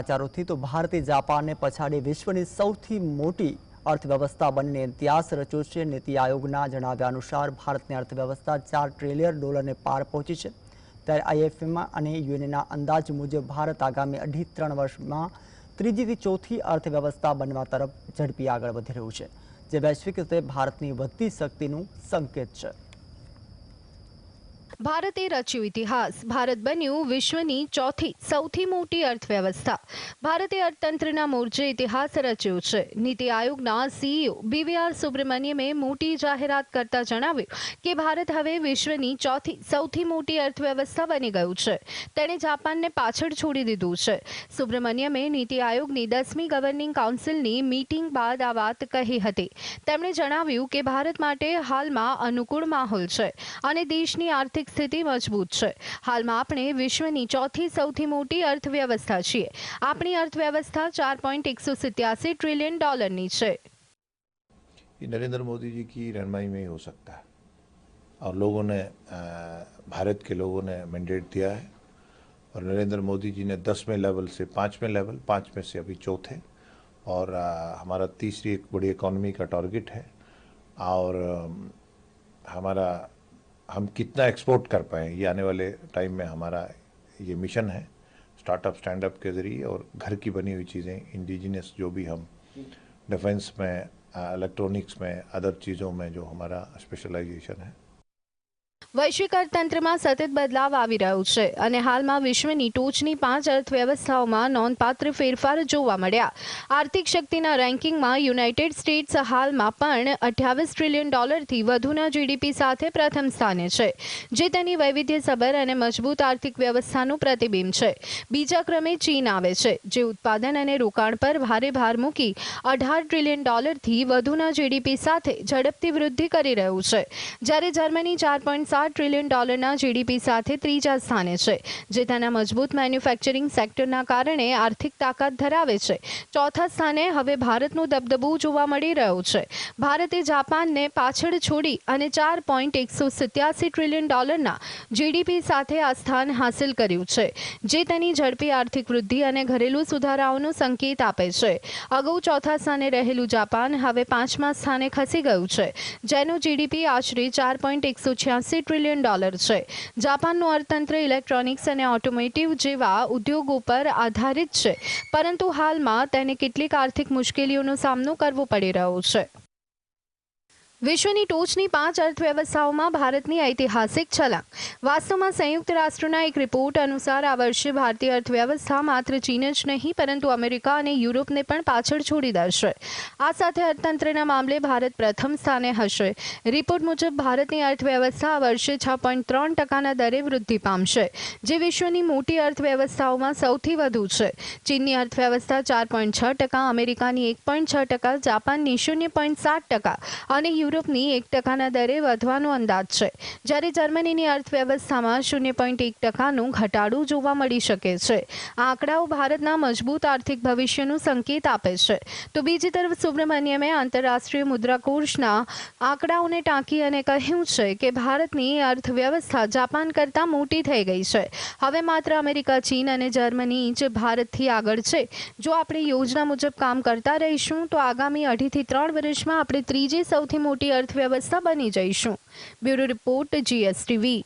સમાચારોથી તો ભારતે જાપાનને પછાડી વિશ્વની સૌથી મોટી અર્થવ્યવસ્થા બનીને ઇતિહાસ રચ્યો છે. નીતિ આયોગના જણાવ્યા અનુસાર ભારતની અર્થવ્યવસ્થા ચાર ટ્રિલિયન ડોલરને પાર પહોંચી છે. ત્યારે આઈએફએમાં અને યુએનના અંદાજ મુજબ ભારત આગામી અઢી ત્રણ વર્ષમાં ત્રીજીથી ચોથી અર્થવ્યવસ્થા બનવા તરફ ઝડપી આગળ વધી રહ્યું છે, જે વૈશ્વિક રીતે ભારતની વધતી શક્તિનું સંકેત છે. ભારતે રચ્યું ઇતિહાસ. ભારત બન્યું વિશ્વની ચોથી, સૌથી મોટી અર્થવ્યવસ્થા. ભારતે અર્થતંત્રના મોરચે ઇતિહાસ રચ્યો છે. નીતિ આયોગના સીઈઓ બીવીઆર સુબ્રમણ્યમે મોટી જાહેરાત કરતા જણાવ્યું કે ભારત હવે વિશ્વની ચોથી, સૌથી મોટી અર્થવ્યવસ્થા બની ગયું છે. તેણે જાપાનને પાછળ છોડી દીધું છે. સુબ્રમણ્યમે નીતિ આયોગની દસમી ગવર્નિંગ કાઉન્સિલની મીટિંગ બાદ આ વાત કહી હતી. તેમણે જણાવ્યું કે ભારત માટે હાલમાં અનુકૂળ માહોલ છે અને દેશની આર્થિક સ્થિતિ મજબૂત છે હાલમાં આપણે વિશ્વની ચોથી સૌથી મોટી અર્થવ્યવસ્થા છીએ આપણી અર્થવ્યવસ્થા ચાર પોઈન્ટ એકસો સિત્યાસી ટ્રિલિયન ડોલરની છે ये नरेंद्र मोदी जी की रहनुमाई में ही हो सकता है और लोगों ने अ, भारत के लोगों ने मैंडेट दिया है और नरेंद्र मोदी जी ने दसवें लेवल से पाँचवें लेवल पाँच में से अभी चौथे और अ, हमारा तीसरी एक बड़ी इकोनॉमी का टारगेट है और अम, हमारा हम कितना एक्सपोर्ट कर पाएँ? ये आने वाले टाइम में हमारा ये मिशन है स्टार्टअप स्टैंड अप के ज़रिए और घर की बनी हुई चीज़ें इंडिजिनियस जो भी हम डिफेंस में इलेक्ट्रॉनिक्स में अदर चीज़ों में जो हमारा स्पेशलाइजेशन है। વૈશ્વિક અર્થતંત્રમાં સતત બદલાવ આવી રહ્યો છે અને હાલમાં વિશ્વની ટોચની પાંચ અર્થવ્યવસ્થાઓમાં નોંધપાત્ર ફેરફાર જોવા મળ્યા. આર્થિક શક્તિના રેન્કિંગમાં યુનાઇટેડ સ્ટેટ્સ હાલમાં પણ અઠ્યાવીસ ટ્રિલિયન ડોલરથી વધુના જીડીપી સાથે પ્રથમ સ્થાને છે, જે તેની વૈવિધ્યસભર અને મજબૂત આર્થિક વ્યવસ્થાનું પ્રતિબિંબ છે. બીજા ક્રમે ચીન આવે છે, જે ઉત્પાદન અને રોકાણ પર ભારે ભાર મૂકી અઢાર ટ્રિલિયન ડોલરથી વધુના જીડીપી સાથે ઝડપથી વૃદ્ધિ કરી રહ્યું છે. જ્યારે જર્મની ચાર પોઈન્ટ સાત ટ્રિલિયન ડોલરના જીડીપી સાથે ત્રીજા સ્થાને છે, જે તેના મજબૂત મેન્યુફેક્ચરિંગ સેક્ટરના કારણે આર્થિક તાકાત ધરાવે છે. ચોથા સ્થાને હવે ભારતનું દબદબું જોવા મળી રહ્યું છે. ભારતે જાપાનને પાછળ છોડી અને ચાર પોઈન્ટ એકસો સિત્યાસી ટ્રિલિયન ડોલરના જીડીપી સાથે આ સ્થાન હાંસિલ કર્યું છે, જે તેની ઝડપી આર્થિક વૃદ્ધિ અને ઘરેલુ સુધારાઓનો સંકેત આપે છે. અગાઉ ચોથા સ્થાને રહેલું જાપાન હવે પાંચમા સ્થાને ખસી ગયું છે, જેનું જીડીપી આશરે ચાર પોઈન્ટ એકસો છ્યાસી ટ્રિલિયન ડોલર છે. જાપાનનું અર્થતંત્ર ઇલેક્ટ્રોનિક્સ અને ઓટોમેટિવ જેવા ઉદ્યોગો પર આધારિત છે. પરંતુ હાલમાં તેને કેટલીક આર્થિક મુશ્કેલીઓનો સામનો કરવો પડી રહ્યો છે. વિશ્વની ટોચની પાંચ અર્થવ્યવસ્થાઓમાં ભારતની ઐતિહાસિક છલાંગ. વાસ્તવમાં સંયુક્ત રાષ્ટ્રના એક રિપોર્ટ અનુસાર આ વર્ષે ભારતીય અર્થવ્યવસ્થા માત્ર ચીન જ નહીં, પરંતુ અમેરિકા અને યુરોપને પણ પાછળ છોડી દેશે. આ સાથે અર્થતંત્રના મામલે ભારત પ્રથમ સ્થાને હશે. રિપોર્ટ મુજબ, ભારતની અર્થવ્યવસ્થા આ વર્ષે છ પોઈન્ટ ત્રણ ટકાના દરે વૃદ્ધિ પામશે, જે વિશ્વની મોટી અર્થવ્યવસ્થાઓમાં સૌથી વધુ છે. ચીનની અર્થવ્યવસ્થા ચાર પોઈન્ટ છ ટકા, અમેરિકાની એક પોઈન્ટ છ ટકા, જાપાનની શૂન્ય પોઈન્ટ સાત ટકા અને યુરોપની એક ટકાના દરે વધવાનો અંદાજ છે. જ્યારે જર્મનીની અર્થવ્યવસ્થામાં શૂન્ય પોઈન્ટ એક ટકાનું ઘટાડું જોવા મળી શકે છે. આ આંકડાઓ ભારતના મજબૂત આર્થિક ભવિષ્યનું સંકેત આપે છે. તો બીજી તરફ સુબ્રમણ્યમે આંતરરાષ્ટ્રીય મુદ્રાકોષના આંકડાઓને ટાંકી અને કહ્યું છે કે ભારતની અર્થવ્યવસ્થા જાપાન કરતાં મોટી થઈ ગઈ છે. હવે માત્ર અમેરિકા, ચીન અને જર્મની જ ભારતથી આગળ છે. જો આપણે યોજના મુજબ કામ કરતા રહીશું, તો આગામી અઢીથી ત્રણ વર્ષમાં આપણે ત્રીજી સૌથી મોટી અર્થવ્યવસ્થા બની જઈશું. Bureau report GSTV